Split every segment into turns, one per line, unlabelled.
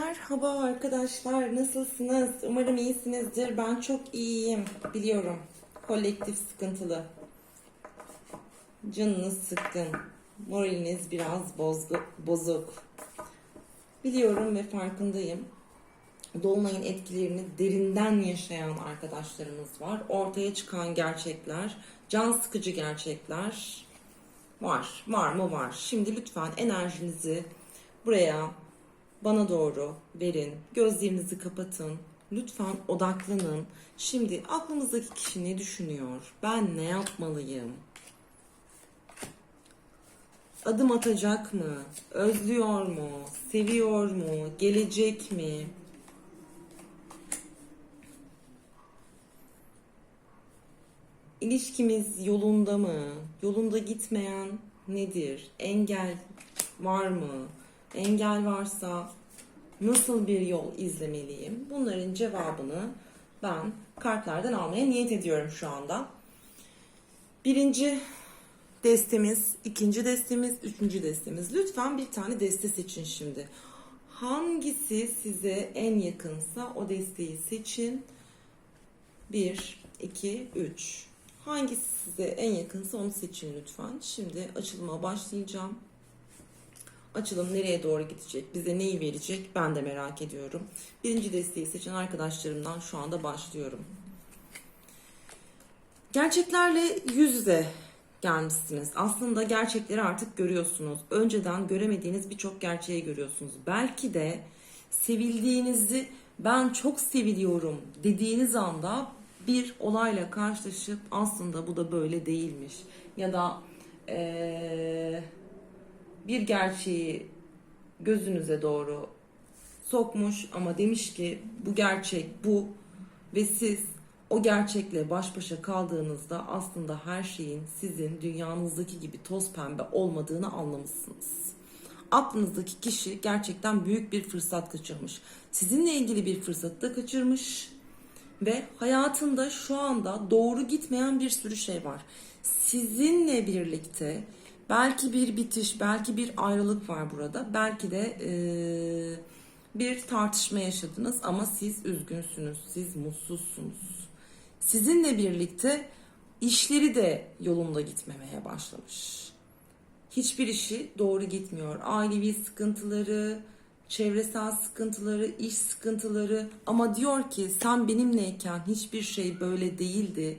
Merhaba arkadaşlar, nasılsınız? Umarım iyisinizdir. Ben çok iyiyim, biliyorum. Kolektif sıkıntılı. Canınız sıkkın. Moraliniz biraz bozgu, bozuk. Biliyorum ve farkındayım. Dolunayın etkilerini derinden yaşayan arkadaşlarımız var. Ortaya çıkan gerçekler, can sıkıcı gerçekler var. Var mı? Var. Şimdi lütfen enerjinizi buraya bana doğru verin. Gözlerinizi kapatın. Lütfen odaklanın. Şimdi aklımızdaki kişi ne düşünüyor? Ben ne yapmalıyım? Adım atacak mı? Özlüyor mu? Seviyor mu? Gelecek mi? İlişkimiz yolunda mı? Yolunda gitmeyen nedir? Engel var mı? Engel varsa nasıl bir yol izlemeliyim? Bunların cevabını ben kartlardan almaya niyet ediyorum şu anda. Birinci destemiz, ikinci destemiz, üçüncü destemiz. Lütfen bir tane deste seçin şimdi. Hangisi size en yakınsa o desteği seçin. 1, 2, 3. Hangisi size en yakınsa onu seçin lütfen. Şimdi açılıma başlayacağım. Açılım nereye doğru gidecek? Bize neyi verecek? Ben de merak ediyorum. Birinci desteği seçen arkadaşlarımdan şu anda başlıyorum. Gerçeklerle yüz yüze gelmişsiniz. Aslında gerçekleri artık görüyorsunuz. Önceden göremediğiniz birçok gerçeği görüyorsunuz. Belki de sevildiğinizi ben çok seviliyorum dediğiniz anda bir olayla karşılaşıp aslında bu da böyle değilmiş. Ya da eee bir gerçeği gözünüze doğru sokmuş ama demiş ki bu gerçek bu ve siz o gerçekle baş başa kaldığınızda aslında her şeyin sizin dünyanızdaki gibi toz pembe olmadığını anlamışsınız. Aklınızdaki kişi gerçekten büyük bir fırsat kaçırmış. Sizinle ilgili bir fırsatı da kaçırmış ve hayatında şu anda doğru gitmeyen bir sürü şey var. Sizinle birlikte belki bir bitiş, belki bir ayrılık var burada. Belki de eee, bir tartışma yaşadınız ama siz üzgünsünüz, siz mutsuzsunuz. Sizinle birlikte işleri de yolunda gitmemeye başlamış. Hiçbir işi doğru gitmiyor. Ailevi sıkıntıları, çevresel sıkıntıları, iş sıkıntıları ama diyor ki sen benimleyken hiçbir şey böyle değildi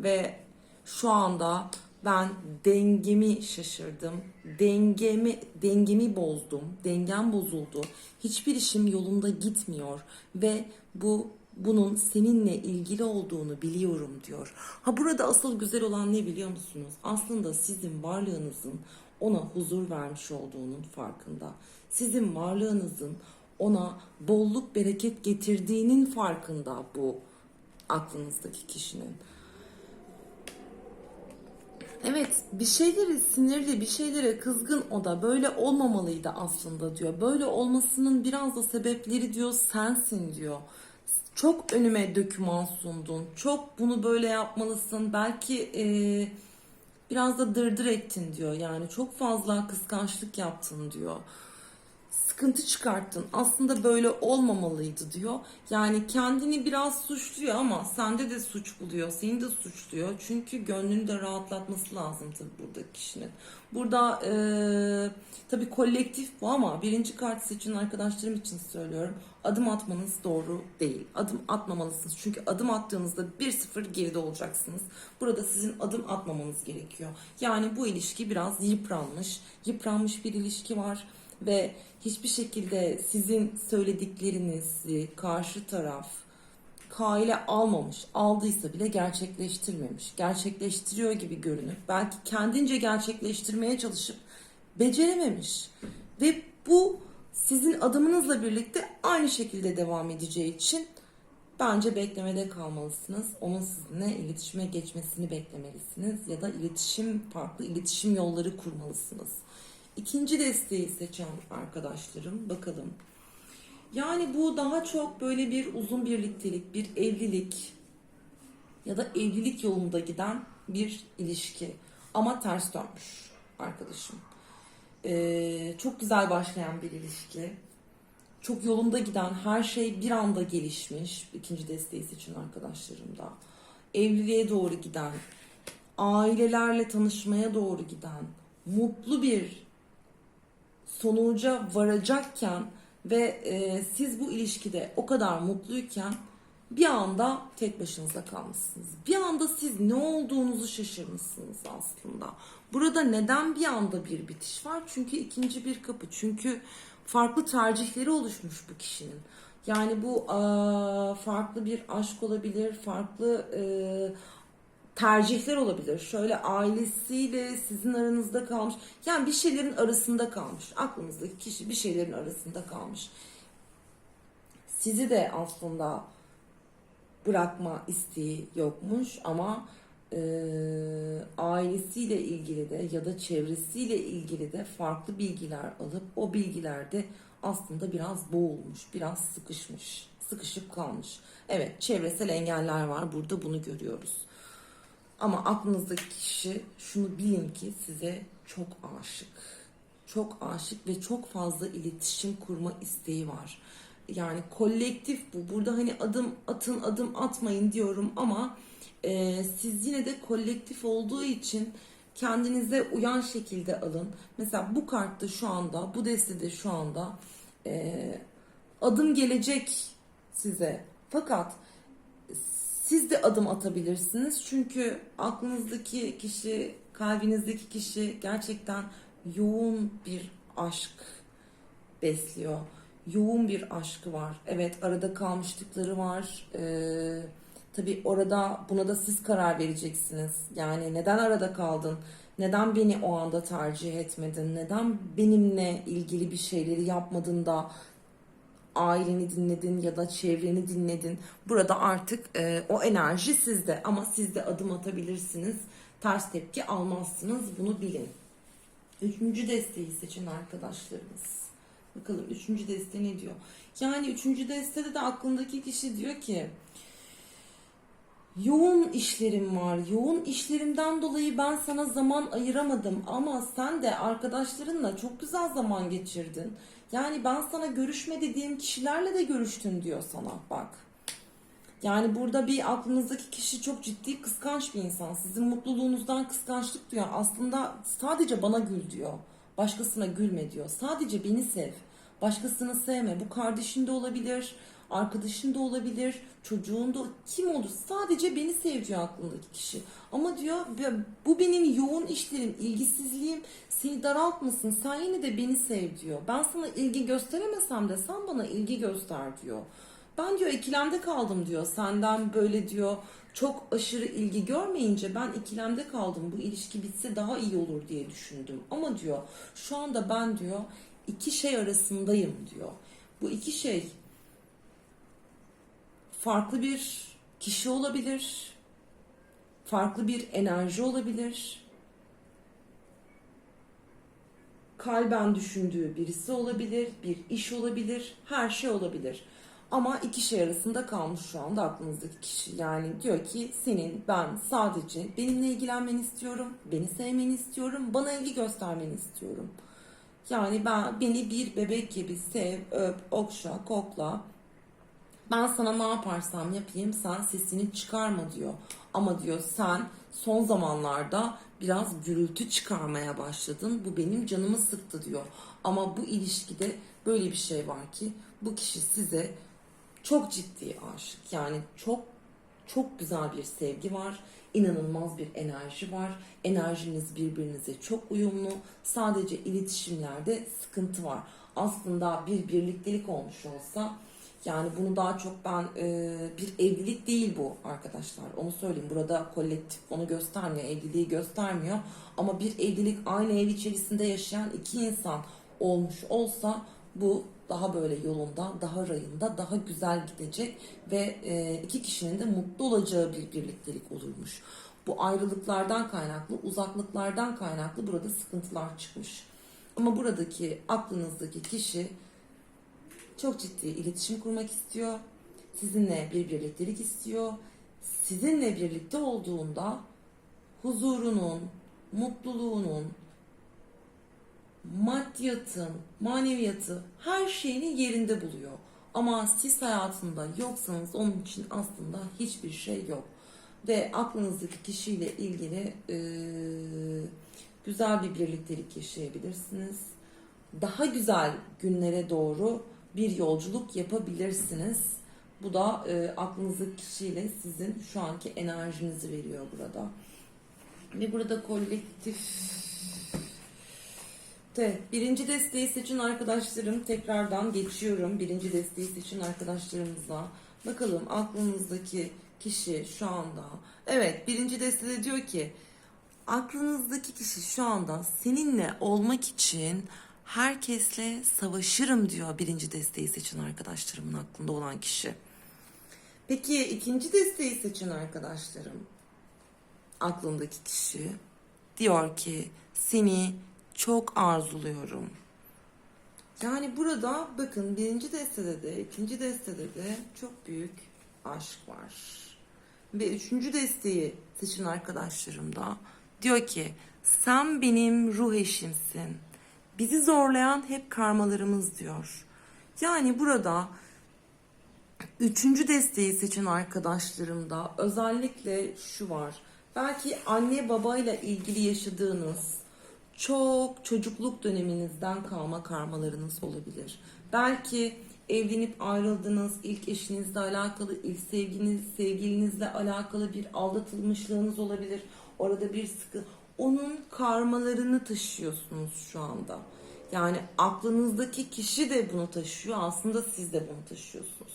ve şu anda ben dengemi şaşırdım. Dengemi dengemi bozdum. Dengem bozuldu. Hiçbir işim yolunda gitmiyor ve bu bunun seninle ilgili olduğunu biliyorum diyor. Ha burada asıl güzel olan ne biliyor musunuz? Aslında sizin varlığınızın ona huzur vermiş olduğunun farkında. Sizin varlığınızın ona bolluk bereket getirdiğinin farkında bu aklınızdaki kişinin. Evet bir şeyleri sinirli bir şeylere kızgın o da böyle olmamalıydı aslında diyor. Böyle olmasının biraz da sebepleri diyor sensin diyor. Çok önüme döküman sundun. Çok bunu böyle yapmalısın. Belki eee, biraz da dırdır ettin diyor. Yani çok fazla kıskançlık yaptın diyor sıkıntı çıkarttın. Aslında böyle olmamalıydı diyor. Yani kendini biraz suçluyor ama sende de suç buluyor. Seni de suçluyor. Çünkü gönlünü de rahatlatması lazım tabii burada kişinin. Burada eee tabii kolektif bu ama birinci kart seçen arkadaşlarım için söylüyorum. Adım atmanız doğru değil. Adım atmamalısınız. Çünkü adım attığınızda 1-0 geride olacaksınız. Burada sizin adım atmamanız gerekiyor. Yani bu ilişki biraz yıpranmış. Yıpranmış bir ilişki var ve hiçbir şekilde sizin söylediklerinizi karşı taraf kaile almamış, aldıysa bile gerçekleştirmemiş. Gerçekleştiriyor gibi görünüp belki kendince gerçekleştirmeye çalışıp becerememiş. Ve bu sizin adımınızla birlikte aynı şekilde devam edeceği için bence beklemede kalmalısınız. Onun sizinle iletişime geçmesini beklemelisiniz ya da iletişim farklı iletişim yolları kurmalısınız. İkinci desteği seçen arkadaşlarım bakalım. Yani bu daha çok böyle bir uzun birliktelik, bir evlilik ya da evlilik yolunda giden bir ilişki. Ama ters dönmüş arkadaşım. Ee, çok güzel başlayan bir ilişki. çok yolunda giden her şey bir anda gelişmiş. ikinci desteği seçin arkadaşlarım da. Evliliğe doğru giden, ailelerle tanışmaya doğru giden, mutlu bir sonuca varacakken ve e, siz bu ilişkide o kadar mutluyken bir anda tek başınıza kalmışsınız. Bir anda siz ne olduğunuzu şaşırmışsınız aslında. Burada neden bir anda bir bitiş var? Çünkü ikinci bir kapı. Çünkü farklı tercihleri oluşmuş bu kişinin. Yani bu e, farklı bir aşk olabilir, farklı e, tercihler olabilir. Şöyle ailesiyle sizin aranızda kalmış. Yani bir şeylerin arasında kalmış. Aklınızdaki kişi bir şeylerin arasında kalmış. Sizi de aslında bırakma isteği yokmuş ama e, ailesiyle ilgili de ya da çevresiyle ilgili de farklı bilgiler alıp o bilgilerde aslında biraz boğulmuş, biraz sıkışmış, sıkışıp kalmış. Evet, çevresel engeller var. Burada bunu görüyoruz. Ama aklınızdaki kişi şunu bilin ki size çok aşık. Çok aşık ve çok fazla iletişim kurma isteği var. Yani kolektif bu. Burada hani adım atın adım atmayın diyorum ama e, siz yine de kolektif olduğu için kendinize uyan şekilde alın. Mesela bu kartta şu anda, bu destede şu anda e, adım gelecek size. Fakat siz de adım atabilirsiniz. Çünkü aklınızdaki kişi, kalbinizdeki kişi gerçekten yoğun bir aşk besliyor. Yoğun bir aşkı var. Evet arada kalmışlıkları var. Ee, tabii orada buna da siz karar vereceksiniz. Yani neden arada kaldın? Neden beni o anda tercih etmedin? Neden benimle ilgili bir şeyleri yapmadın da aileni dinledin ya da çevreni dinledin. Burada artık e, o enerji sizde ama siz de adım atabilirsiniz. Ters tepki almazsınız bunu bilin. Üçüncü desteği seçin arkadaşlarımız. Bakalım üçüncü deste ne diyor? Yani üçüncü destede de aklındaki kişi diyor ki Yoğun işlerim var. Yoğun işlerimden dolayı ben sana zaman ayıramadım ama sen de arkadaşlarınla çok güzel zaman geçirdin. Yani ben sana görüşme dediğim kişilerle de görüştün diyor sana bak. Yani burada bir aklınızdaki kişi çok ciddi kıskanç bir insan. Sizin mutluluğunuzdan kıskançlık diyor. Aslında sadece bana gül diyor. Başkasına gülme diyor. Sadece beni sev. Başkasını sevme. Bu kardeşin de olabilir, arkadaşın da olabilir, çocuğun da kim olur. Sadece beni sev diyor aklındaki kişi. Ama diyor bu benim yoğun işlerim, ilgisizliğim seni daraltmasın. Sen yine de beni sev diyor. Ben sana ilgi gösteremesem de sen bana ilgi göster diyor. Ben diyor ikilemde kaldım diyor. Senden böyle diyor çok aşırı ilgi görmeyince ben ikilemde kaldım. Bu ilişki bitse daha iyi olur diye düşündüm. Ama diyor şu anda ben diyor iki şey arasındayım diyor. Bu iki şey farklı bir kişi olabilir, farklı bir enerji olabilir, kalben düşündüğü birisi olabilir, bir iş olabilir, her şey olabilir. Ama iki şey arasında kalmış şu anda aklınızdaki kişi. Yani diyor ki senin ben sadece benimle ilgilenmeni istiyorum, beni sevmeni istiyorum, bana ilgi göstermeni istiyorum. Yani ben beni bir bebek gibi sev, öp, okşa, kokla. Ben sana ne yaparsam yapayım sen sesini çıkarma diyor. Ama diyor sen son zamanlarda biraz gürültü çıkarmaya başladın. Bu benim canımı sıktı diyor. Ama bu ilişkide böyle bir şey var ki bu kişi size çok ciddi aşık. Yani çok çok güzel bir sevgi var. İnanılmaz bir enerji var. Enerjiniz birbirinize çok uyumlu. Sadece iletişimlerde sıkıntı var. Aslında bir birliktelik olmuş olsa yani bunu daha çok ben e, bir evlilik değil bu arkadaşlar. Onu söyleyeyim. Burada kolektif onu göstermiyor. Evliliği göstermiyor. Ama bir evlilik aynı ev içerisinde yaşayan iki insan olmuş olsa bu daha böyle yolunda, daha rayında, daha güzel gidecek ve e, iki kişinin de mutlu olacağı bir birliktelik olurmuş. Bu ayrılıklardan kaynaklı, uzaklıklardan kaynaklı burada sıkıntılar çıkmış. Ama buradaki aklınızdaki kişi çok ciddi iletişim kurmak istiyor. Sizinle bir birliktelik istiyor. Sizinle birlikte olduğunda huzurunun, mutluluğunun maddiyatın, maneviyatı her şeyini yerinde buluyor. Ama siz hayatında yoksanız onun için aslında hiçbir şey yok. Ve aklınızdaki kişiyle ilgili eee, güzel bir birliktelik yaşayabilirsiniz. Daha güzel günlere doğru bir yolculuk yapabilirsiniz. Bu da eee aklınızdaki kişiyle sizin şu anki enerjinizi veriyor burada. Ve burada kolektif de birinci desteği seçin arkadaşlarım. Tekrardan geçiyorum. Birinci desteği seçin arkadaşlarımıza. Bakalım aklınızdaki kişi şu anda. Evet birinci destede diyor ki aklınızdaki kişi şu anda seninle olmak için herkesle savaşırım diyor birinci desteği seçin arkadaşlarımın aklında olan kişi. Peki ikinci desteği seçin arkadaşlarım. Aklındaki kişi diyor ki seni çok arzuluyorum. Yani burada bakın birinci destede de ikinci destede de çok büyük aşk var. Ve üçüncü desteği seçin arkadaşlarım da diyor ki sen benim ruh eşimsin. Bizi zorlayan hep karmalarımız diyor. Yani burada Üçüncü desteği seçen arkadaşlarımda özellikle şu var. Belki anne babayla ilgili yaşadığınız çok çocukluk döneminizden kalma karmalarınız olabilir. Belki evlenip ayrıldınız, ilk eşinizle alakalı, ilk sevginiz, sevgilinizle alakalı bir aldatılmışlığınız olabilir. Orada bir sıkı, onun karmalarını taşıyorsunuz şu anda. Yani aklınızdaki kişi de bunu taşıyor, aslında siz de bunu taşıyorsunuz.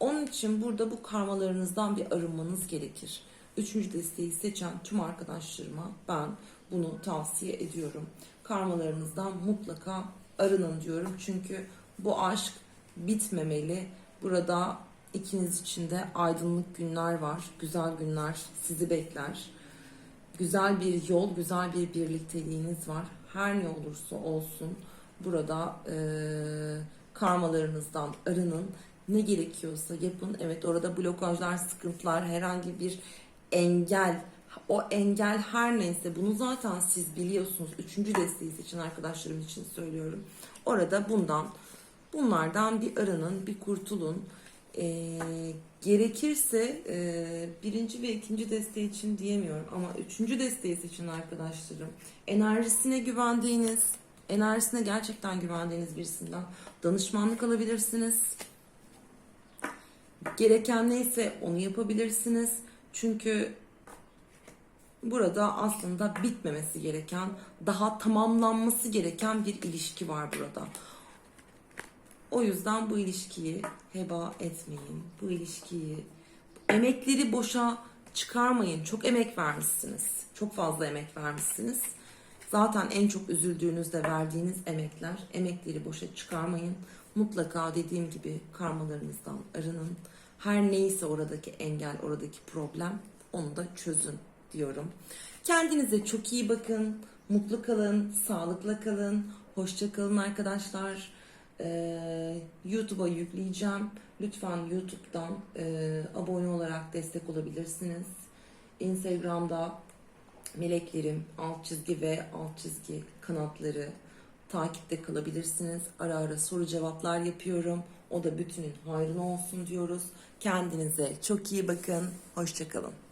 Onun için burada bu karmalarınızdan bir arınmanız gerekir. Üçüncü desteği seçen tüm arkadaşlarıma ben bunu tavsiye ediyorum. Karmalarınızdan mutlaka arının diyorum. Çünkü bu aşk bitmemeli. Burada ikiniz için de aydınlık günler var. Güzel günler sizi bekler. Güzel bir yol, güzel bir birlikteliğiniz var. Her ne olursa olsun burada eee, karmalarınızdan arının. Ne gerekiyorsa yapın. Evet orada blokajlar, sıkıntılar, herhangi bir engel, o engel her neyse bunu zaten siz biliyorsunuz. Üçüncü desteği seçen arkadaşlarım için söylüyorum. Orada bundan, bunlardan bir arının, bir kurtulun. Ee, gerekirse e, birinci ve ikinci desteği için diyemiyorum ama üçüncü desteği seçen arkadaşlarım enerjisine güvendiğiniz, enerjisine gerçekten güvendiğiniz birisinden danışmanlık alabilirsiniz. Gereken neyse onu yapabilirsiniz. Çünkü burada aslında bitmemesi gereken, daha tamamlanması gereken bir ilişki var burada. O yüzden bu ilişkiyi heba etmeyin. Bu ilişkiyi, emekleri boşa çıkarmayın. Çok emek vermişsiniz. Çok fazla emek vermişsiniz. Zaten en çok üzüldüğünüzde verdiğiniz emekler, emekleri boşa çıkarmayın. Mutlaka dediğim gibi karmalarınızdan arının. Her neyse oradaki engel, oradaki problem onu da çözün diyorum. Kendinize çok iyi bakın. Mutlu kalın, sağlıkla kalın. Hoşça kalın arkadaşlar. Ee, YouTube'a yükleyeceğim. Lütfen YouTube'dan e, abone olarak destek olabilirsiniz. Instagram'da meleklerim alt çizgi ve alt çizgi kanatları takipte kalabilirsiniz. Ara ara soru cevaplar yapıyorum. O da bütünün hayrına olsun diyoruz. Kendinize çok iyi bakın. Hoşçakalın.